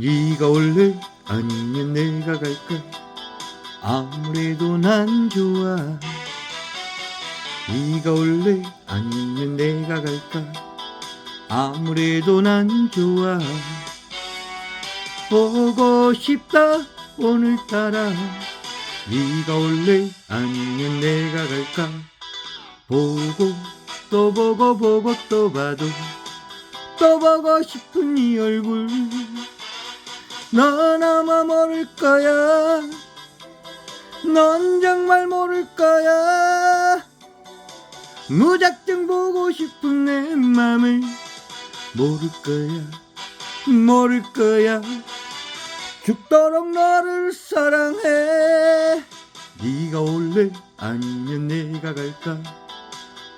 네가 올래? 아니면 내가 갈까? 아무래도 난 좋아. 네가 올래? 아니면 내가 갈까? 아무래도 난 좋아. 보고 싶다 오늘따라. 네가 올래? 아니면 내가 갈까? 보고 또 보고 보고 또 봐도. 또 보고 싶은 네 얼굴 넌 아마 모를 거야. 넌 정말 모를 거야. 무작정 보고 싶은 내 맘을 모를 거야. 모를 거야. 죽도록 너를 사랑해. 네가 올래? 아니면 내가 갈까?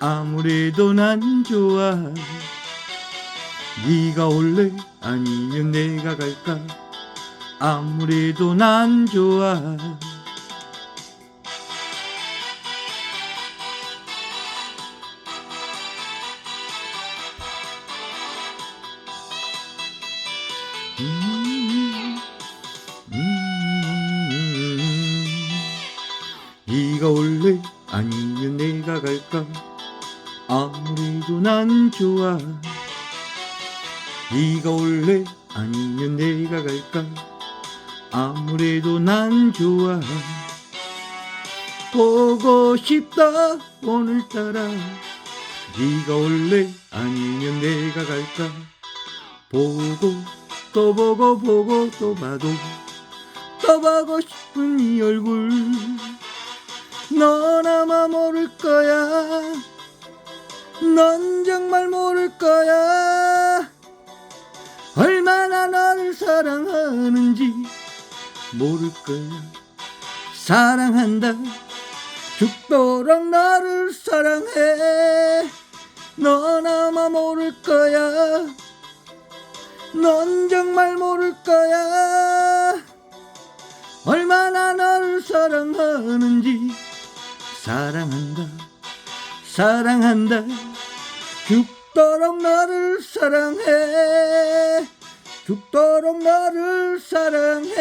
아무래도 난 좋아. 네가 올래? 아니면 내가 갈까 아무래도 난 좋아. 음, 음, 네가 올래? 아니면 내가 갈까? 아무래도 난 좋아. 네가 올래? 아니면 내가 갈까 아무래도 난 좋아. 보고 싶다 오늘따라. 네가 올래 아니면 내가 갈까? 보고 또 보고 보고 또 봐도. 또 보고 싶은 네 얼굴. 넌 아마 모를 거야. 넌 정말 모를 거야. 얼마나 너를 사랑하는지 모를 거야 사랑한다. 죽도록 너를 사랑해. 넌 아마 모를 거야. 넌 정말 모를 거야. 얼마나 너를 사랑하는지. 사랑한다. 사랑한다. 죽도록 너를 사랑해 죽도록 너를 사랑해